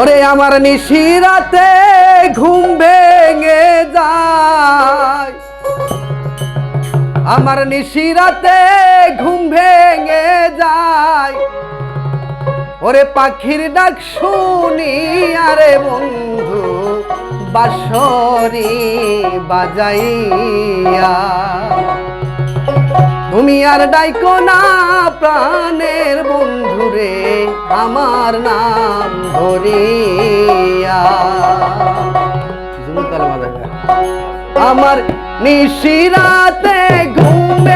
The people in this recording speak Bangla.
ওরে আমার নিশিরাতে ঘুম ভেঙে যায়। আমার নিশিরাতে ঘুম ভেঙে যায়। ওরে পাখির ডাক শুনি আরে বন্ধু। বাসরি বাজাইয়া। তুমি আর ডাইকো না প্রাণের বন্ধুরে আমার নাম ধরিয়া। আমার নিশিরাতে ঘুম